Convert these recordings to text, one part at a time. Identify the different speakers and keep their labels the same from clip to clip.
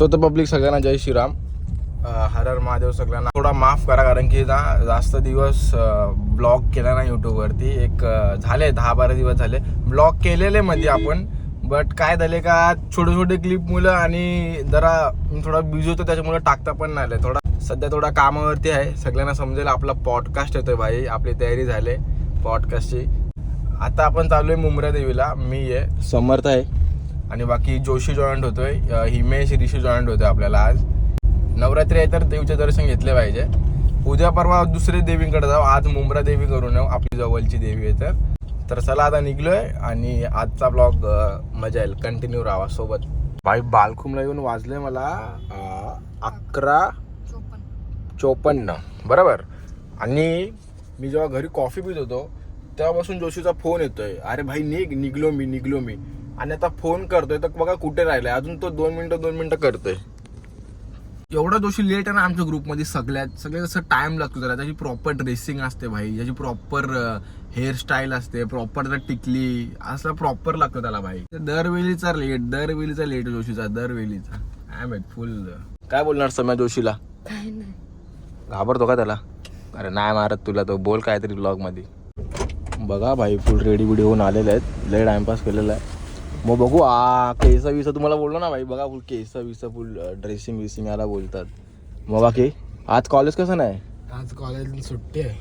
Speaker 1: So तर public सगळ्यांना जय श्रीराम. हर हर महादेव सगळ्यांना थोडा माफ करा कारण की ना जास्त दिवस ब्लॉग केला ना यूट्यूबवरती एक झाले दहा बारा दिवस झाले. ब्लॉग केलेले मध्ये आपण बट काय झाले का छोटे छोटे क्लिप मुलं आणि जरा थोडा बिझी होतो त्याच्यामुळे टाकता पण नाही आलं. थोडा सध्या थोडा कामावरती आहे. सगळ्यांना समजेल आपला पॉडकास्ट येतोय भाई. आपली तयारी झाली पॉडकास्टची आता आपण चालू आहे मुंब्रा देवीला. मी आहे. समर्थ आहे. आणि बाकी जोशी जॉईंट होतोय हिमेश ऋषी जॉईंट होतोय आपल्याला आज. नवरात्री आहे तर देवीचे दर्शन घेतले पाहिजे. उद्या परवा दुसरे देवीकडे जाऊ. आज मुंब्रा देवी करून येऊ. आपली जवळची देवी आहे तर. तर चला आता निघलोय आणि आजचा ब्लॉग मजा येईल. कंटिन्यू राहा सोबत. भाई बालखुमला येऊन वाजले मला अकरा चोपन्न. बरोबर? आणि मी जेव्हा घरी कॉफी पित होतो तेव्हापासून जोशीचा फोन येतोय. अरे भाई निघ. निघलो मी निघलो मी. आणि आता फोन करतोय तर बघा कुठे राहिलाय. अजून तो दोन मिनिटं दोन मिनिटं करतोय. एवढा जोशी लेट आहे ना आमच्या ग्रुपमध्ये सगळ्यात. सगळ्यात असं टाइम लागतो त्याला त्याची प्रॉपर ड्रेसिंग असते भाई. त्याची प्रॉपर हेअरस्टाईल असते. प्रॉपर त्याला टिकली असं प्रॉपर लागतो त्याला भाई. दरवेळीचा लेट दरवेळीचा लेट जोशीचा. दरवेळीचा. काय माहीत फुल काय बोलणार सम्या जोशीला? घाबरतो का त्याला? अरे नाही मारत तुला तो. बोल काहीतरी ब्लॉगमध्ये. बघा भाई फुल रेडी बिडी होऊन आलेले आहेत. लय टाइमपास केलेला आहे. मग बघू आ केस विस तुम्हाला बोललो ना भाई बघा फुल केस विस फुल ड्रेसिंग विसिंग याला बोलतात. मग बाकी आज कॉलेज कसं नाही?
Speaker 2: आज कॉलेज सुट्टी आहे.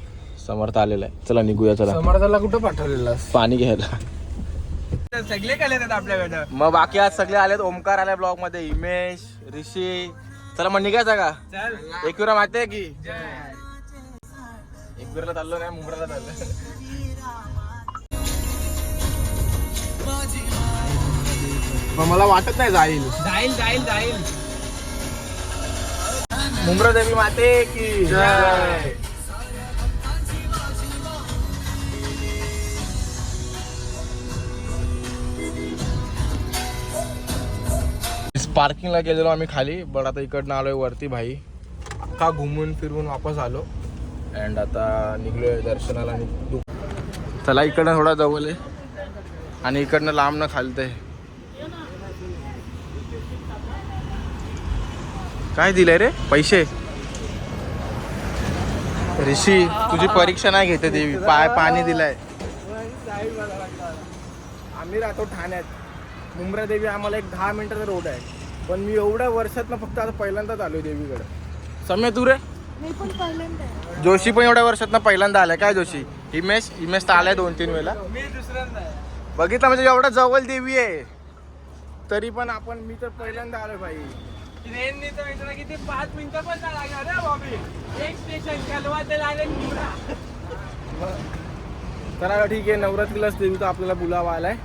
Speaker 1: समर्थ आलेला आहे. चला निघूया चला.
Speaker 2: समर्थाला कुठं पाठवलेलं
Speaker 1: पाणी घ्यायला.
Speaker 2: सगळे येतात आपल्याकडं
Speaker 1: मग बाकी आज सगळे आलेत ओमकार आलाय ब्लॉगमध्ये हिमेश ऋषी. चला मग निघायचा का? एकविरा माहिती आहे की एकविराला चाललो नाही मुंबईला चाललो?
Speaker 2: मला वाटत नाही जाईल.
Speaker 3: जाईल जाईल जाईल.
Speaker 1: मुंब्रा देवी माते की
Speaker 2: जय.
Speaker 1: पार्किंगला गेलेलो आम्ही खाली बट आता इकडनं आलोय वरती भाई. अख्खा घुमून फिरून वापस आलो. अँड आता निघलोय दर्शनाला निघतो चला इकडनं थोडा जवळ आहे. आणि इकडनं लांब न खालतंय. काय दिलंय रे? पैसे. ऋषी तुझी परीक्षा नाही घेते देवी. पाय पाणी दिलाय. आम्ही राहतो ठाण्यात. मुंब्रा देवी आम्हाला एक दहा मिनिटाचा रोड आहे. पण मी एवढ्या वर्षात फक्त आता पहिल्यांदाच आलोय देवीकडे. सम्य तू रे?
Speaker 3: मी पण पहिल्यांदा
Speaker 1: जोशी पण एवढ्या वर्षात पहिल्यांदा आलाय. काय जोशी? हिमेश? हिमेश तर आलाय दोन तीन वेळेला.
Speaker 2: मी दुसऱ्यांदा
Speaker 1: बघितलं म्हणजे एवढा जवळ देवी आहे. तरी पण आपण मी तर पहिल्यांदा आलोय भाई.
Speaker 2: ट्रेननी तर किती पाच मिनिटं पण नाही लागणार रे बॉबी. एक स्टेशन कलवा ते लागेल
Speaker 1: तर ठीक आहे नवरात्रीलाच देवीचा आपल्याला बुलावा आलाय.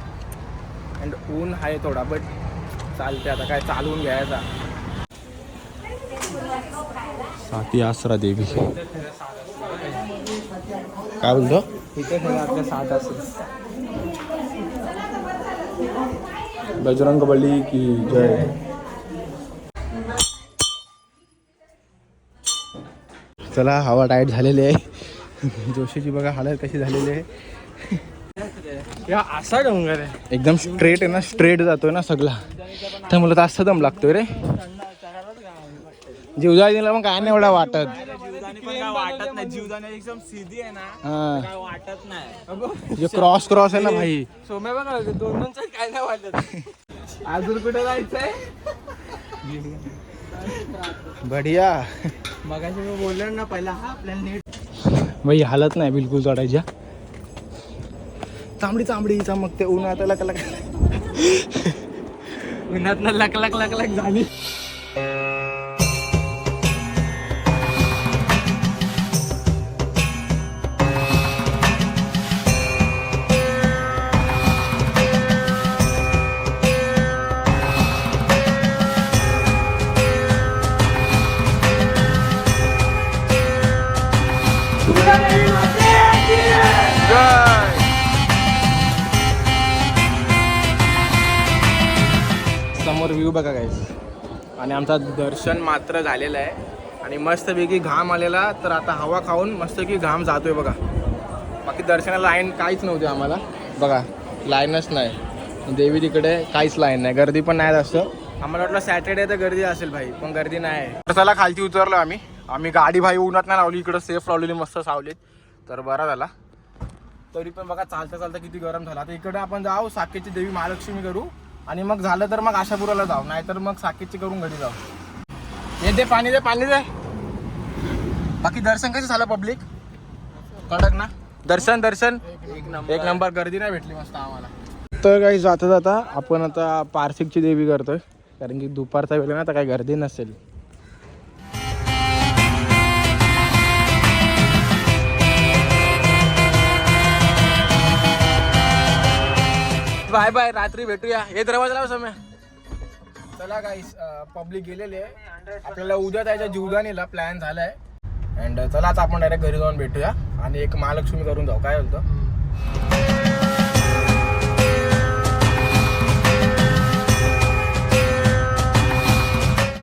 Speaker 1: अँड ऊन आहे थोडा बट चालते आता काय चालवून घ्यायचा. साती आसरा देवी. काय बोलतो?
Speaker 2: इथे आपल्या असेल
Speaker 1: बजरंग बली की जय. चला हवा टाईट झालेली आहे. जोशीची बघा हालत कशी झालेली आहे.
Speaker 2: या असा डोंगर आहे.
Speaker 1: एकदम स्ट्रेट आहे ना स्ट्रेट जातोय ना सगळा. त्यामुळे तास दम लागतोय रे. जीवदानीला मग काय नाही एवढा वाटत.
Speaker 2: जीवदानी
Speaker 1: क्रॉस क्रॉस आहे ना भाई.
Speaker 2: सोम्या बघा दोन दोन काय नाही वाटत. अजून कुठे जायचंय?
Speaker 1: बढिया.
Speaker 2: मगाशी मी बोललो ना पहिला हा आपल्याला नीट.
Speaker 1: भाई हालत नाही बिलकुल चढायच्या चांबडी चांबडी चमकते उन्हात लक लक
Speaker 2: उन्हात लक लक लक लक झाली.
Speaker 1: समोर व्ह्यू बघा गाईस आणि आमचा दर्शन मात्र झालेलं आहे. आणि मस्तपैकी घाम आलेला तर आता हवा खाऊन मस्तपैकी घाम जातोय बघा. बाकी दर्शनाला लाईन काहीच नव्हती आम्हाला. बघा लाईनच नाही. देवी तिकडे काहीच लाईन नाही. गर्दी पण नाही जास्त. आम्हाला वाटलं सॅटर्डे तर गर्दी असेल भाई पण गर्दी नाही. चला खालती उतरलो आम्ही. आम्ही गाडी भाई उन्हात नाही लावली इकडं सेफ लावलेली मस्त सावलीत. तर बरा झाला. तरी पण बघा चालता चालता किती गरम झाला. आता इकडे आपण जाऊ साकेची देवी महालक्ष्मी करू. आणि मग झालं तर मग आशापुराला जाऊ नाहीतर मग साकेची करून घरी जाऊ. हे दे पाणी दे पाणी दे. बाकी दर्शन कसं झालं पब्लिक कडक ना? दर्शन दर्शन. एक नंबर. गर्दी नाही भेटली मस्त आम्हाला. तर काही जाता जाता आपण आता पारसिकची देवी करतोय. कारण की दुपारचा वेळ ना तर काही गर्दी नसेल. बाय बाय रात्री भेटूया. हे दरवाजा लाव समय. चला गाईस पब्लिक गेलेले आहे. आपल्याला उद्या त्याच्या जीवदानीला प्लॅन झालाय. अँड चला आता आपण डायरेक्ट घरी जाऊन भेटूया. आणि एक महालक्ष्मी करून जाऊ. काय बोलतो?